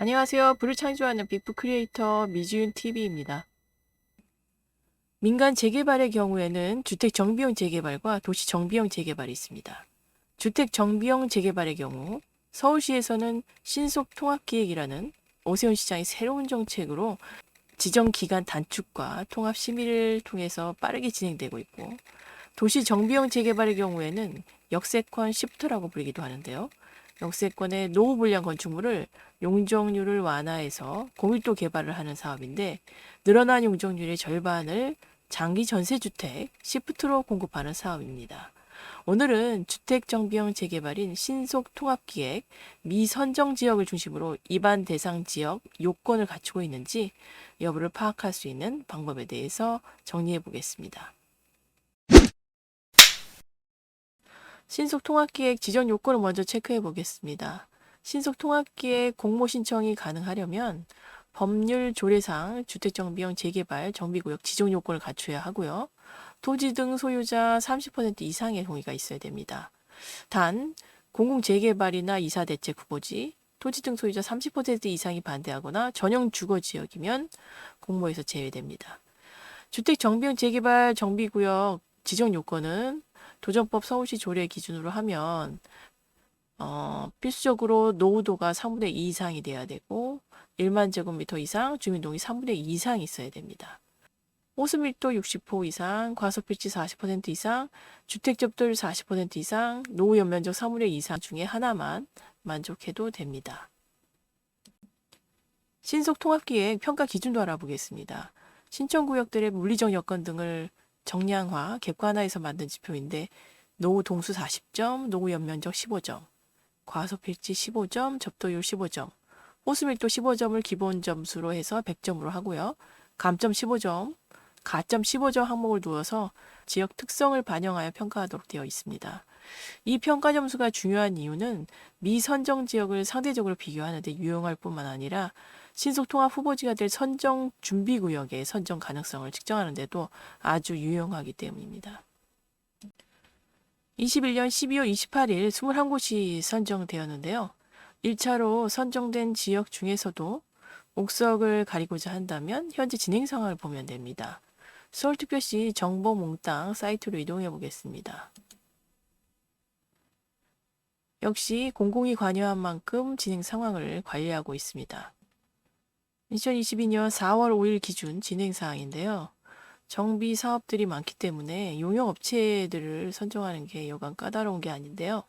안녕하세요. 불을 창조하는 비프 크리에이터 미지윤 TV입니다. 민간 재개발의 경우에는 주택 정비용 재개발과 도시 정비용 재개발이 있습니다. 주택 정비용 재개발의 경우 서울시에서는 신속 통합기획이라는 오세훈 시장의 새로운 정책으로 지정 기간 단축과 통합 심의를 통해서 빠르게 진행되고 있고 도시 정비용 재개발의 경우에는 역세권 시프트라고 불리기도 하는데요. 역세권의 노후 불량 건축물을 용적률을 완화해서 고밀도 개발을 하는 사업인데 늘어난 용적률의 절반을 장기 전세주택 시프트로 공급하는 사업입니다. 오늘은 주택정비형 재개발인 신속통합기획 미선정 지역을 중심으로 입안 대상 지역 요건을 갖추고 있는지 여부를 파악할 수 있는 방법에 대해서 정리해 보겠습니다. 신속 통합기획 지정 요건을 먼저 체크해 보겠습니다. 신속 통합기획 공모 신청이 가능하려면 법률 조례상 주택정비형 재개발 정비구역 지정 요건을 갖춰야 하고요. 토지 등 소유자 30% 이상의 동의가 있어야 됩니다. 단 공공 재개발이나 이사 대책 후보지, 토지 등 소유자 30% 이상이 반대하거나 전용 주거 지역이면 공모에서 제외됩니다. 주택 정비형 재개발 정비구역 지정 요건은 도정법 서울시 조례 기준으로 하면 어, 필수적으로 노후도가 3분의 2 이상이 돼야 되고 1만 제곱미터 이상 주민동의 3분의 2 이상이 있어야 됩니다. 호수밀도 60호 이상, 과소필지 40% 이상, 주택 접도율 40% 이상, 노후 연면적 3분의 2 이상 중에 하나만 만족해도 됩니다. 신속 통합기획 평가 기준도 알아보겠습니다. 신청구역들의 물리적 여건 등을 정량화, 객관화해서 만든 지표인데 노후 동수 40점, 노후 연면적 15점, 과소필지 15점, 접도율 15점, 호수밀도 15점을 기본 점수로 해서 100점으로 하고요. 감점 15점, 가점 15점 항목을 두어서 지역 특성을 반영하여 평가하도록 되어 있습니다. 이 평가 점수가 중요한 이유는 미선정 지역을 상대적으로 비교하는데 유용할 뿐만 아니라 신속통합 후보지가 될 선정 준비구역의 선정 가능성을 측정하는 데도 아주 유용하기 때문입니다. 21년 12월 28일 21곳이 선정되었는데요. 1차로 선정된 지역 중에서도 옥석을 가리고자 한다면 현재 진행 상황을 보면 됩니다. 서울특별시 정보 몽땅 사이트로 이동해 보겠습니다. 역시 공공이 관여한 만큼 진행 상황을 관리하고 있습니다. 2022년 4월 5일 기준 진행 사항인데요. 정비 사업들이 많기 때문에 용역 업체들을 선정하는 게 여간 까다로운 게 아닌데요.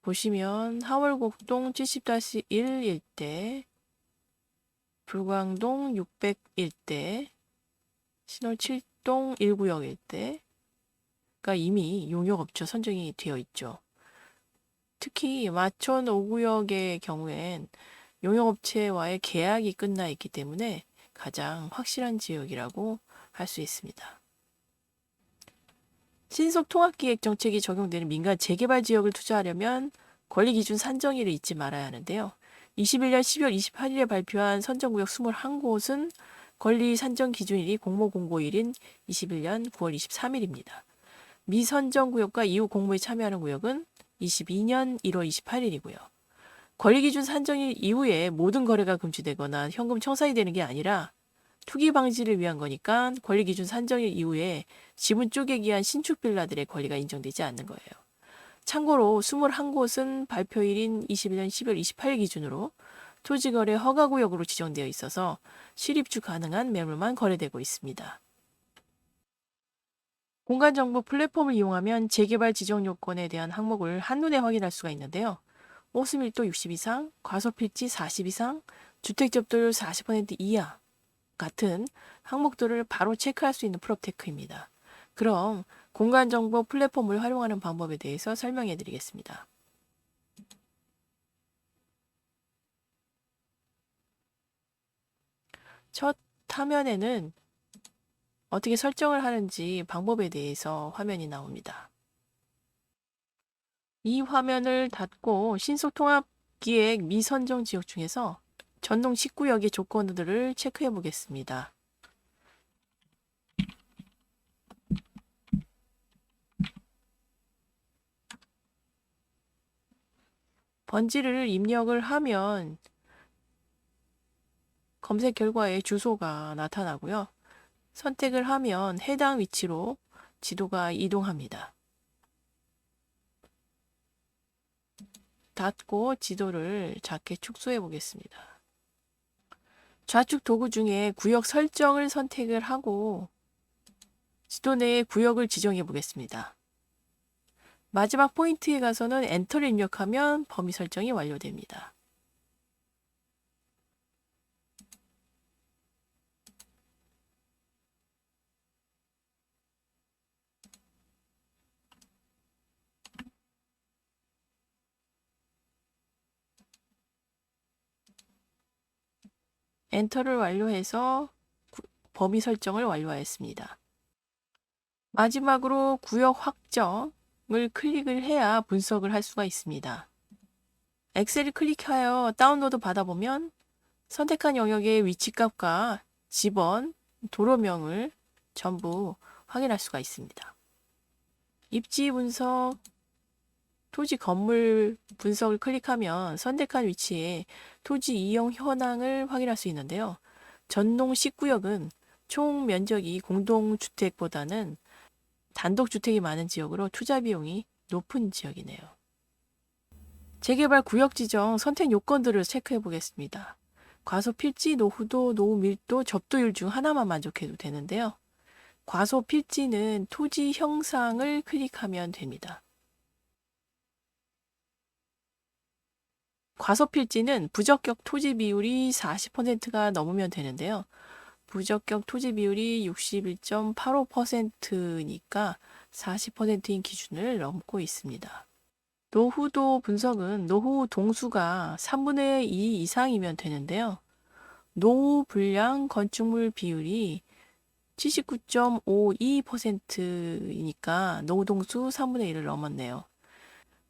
보시면 하월곡동 70-1 일대, 불광동 600 일대, 신월 7동 1구역 일대가 이미 용역업체 선정이 되어 있죠. 특히 마천 5구역의 경우엔 용역업체와의 계약이 끝나 있기 때문에 가장 확실한 지역이라고 할 수 있습니다. 신속 통합기획 정책이 적용되는 민간 재개발 지역을 투자하려면 권리 기준 산정일을 잊지 말아야 하는데요. 21년 12월 28일에 발표한 선정구역 21곳은 권리 산정 기준일이 공모 공고일인 21년 9월 23일입니다. 미선정 구역과 이후 공모에 참여하는 구역은 22년 1월 28일이고요. 권리기준 산정 일 이후에 모든 거래가 금지되거나 현금 청산이 되는 게 아니라 투기 방지를 위한 거니까 권리 기준 산정일 이후에 지분 쪼개기 위한 신축 빌라들의 권리가 인정되지 않는 거예요. 참고로 21곳은 발표일인 21년 12월 28일 기준으로 토지거래 허가구역으로 지정되어 있어서 실입주 가능한 매물만 거래되고 있습니다. 공간정보 플랫폼을 이용하면 재개발 지정 요건에 대한 항목을 한눈에 확인할 수가 있는데요. 호수밀도 60 이상, 과소필지 40 이상, 주택 접도율 40% 이하 같은 항목들을 바로 체크할 수 있는 프로테크입니다. 그럼 공간정보 플랫폼을 활용하는 방법에 대해서 설명해 드리겠습니다. 첫 화면에는 어떻게 설정을 하는지 방법에 대해서 화면이 나옵니다. 이 화면을 닫고 신속통합기획 미선정 지역 중에서 전동 19역의 조건들을 체크해 보겠습니다. 번지를 입력을 하면 검색 결과에 주소가 나타나고요. 선택을 하면 해당 위치로 지도가 이동합니다. 닫고 지도를 작게 축소해 보겠습니다. 좌측 도구 중에 구역 설정을 선택을 하고 지도 내에 구역을 지정해 보겠습니다. 마지막 포인트에 가서는 엔터를 입력하면 범위 설정이 완료됩니다. 엔터를 완료해서 구- 범위 설정을 완료하였습니다. 마지막으로 구역 확정을 클릭을 해야 분석을 할 수가 있습니다. 엑셀을 클릭하여 다운로드 받아보면 선택한 영역의 위치값과 집원, 도로명을 전부 확인할 수가 있습니다. 입지 분석, 토지 건물 분석을 클릭하면 선택한 위치에 토지 이용 현황을 확인할 수 있는데요. 전농 19역은 총 면적이 공동주택보다는 단독주택이 많은 지역으로 투자 비용이 높은 지역이네요. 재개발 구역 지정 선택 요건들을 체크해 보겠습니다. 과소 필지, 노후도, 노후 밀도, 접도율 중 하나만 만족해도 되는데요. 과소 필지는 토지 형상을 클릭하면 됩니다. 과소필지는 부적격 토지 비율이 40%가 넘으면 되는데요. 부적격 토지 비율이 61.85%니까 40%인 기준을 넘고 있습니다. 노후도 분석은 노후 동수가 3분의 2 이상이면 되는데요. 노후 불량 건축물 비율이 79.52%이니까 노후 동수 3분의 1을 넘었네요.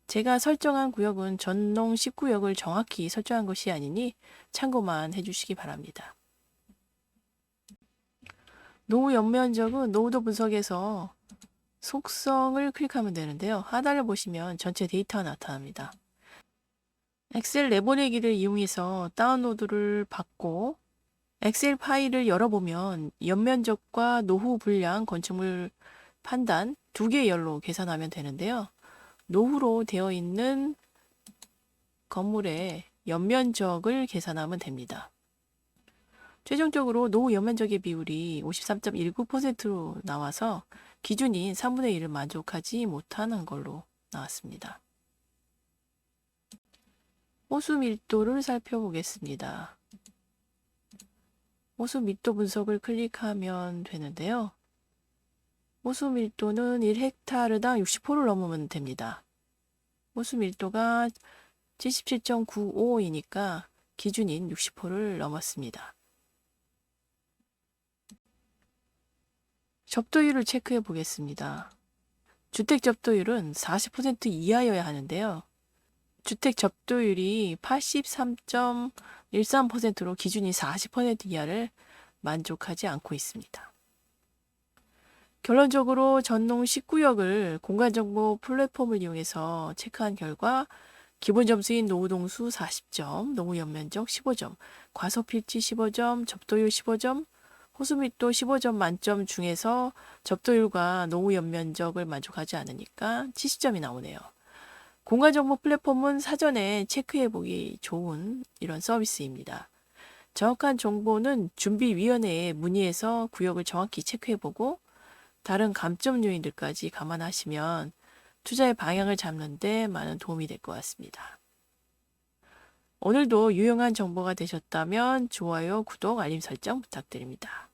제가 설정한 구역은 전농 19역을 정확히 설정한 것이 아니니 참고만 해주시기 바랍니다. 노후 연면적은 노후도 분석에서 속성을 클릭하면 되는데요. 하단을 보시면 전체 데이터가 나타납니다. 엑셀 내보내기를 이용해서 다운로드를 받고 엑셀 파일을 열어보면 연면적과 노후 분량 건축물 판단 두 개 열로 계산하면 되는데요. 노후로 되어 있는 건물의 연면적을 계산하면 됩니다. 최종적으로 노후 연면적의 비율이 53.19%로 나와서 기준인 3분의 1을 만족하지 못하는 걸로 나왔습니다. 호수 밀도를 살펴보겠습니다. 호수 밀도 분석을 클릭하면 되는데요. 호수 밀도는 1헥타르당 60호를 넘으면 됩니다. 호수 밀도가 77.95이니까 기준인 60호를 넘었습니다. 접도율을 체크해 보겠습니다. 주택 접도율은 40% 이하여야 하는데요. 주택 접도율이 83.13%로 기준이 40% 이하를 만족하지 않고 있습니다. 결론적으로 전농 19역을 공간정보 플랫폼을 이용해서 체크한 결과 기본 점수인 노후동수 40점, 노후 연면적 15점, 과소필지 15점, 접도율 15점, 호수밀도 15점 만점 중에서 접도율과 노후 연면적을 만족하지 않으니까 70점이 나오네요. 공간정보 플랫폼은 사전에 체크해보기 좋은 이런 서비스입니다. 정확한 정보는 준비위원회에 문의해서 구역을 정확히 체크해보고 다른 감점 요인들까지 감안하시면 투자의 방향을 잡는 데 많은 도움이 될 것 같습니다. 오늘도 유용한 정보가 되셨다면 좋아요, 구독, 알림 설정 부탁드립니다.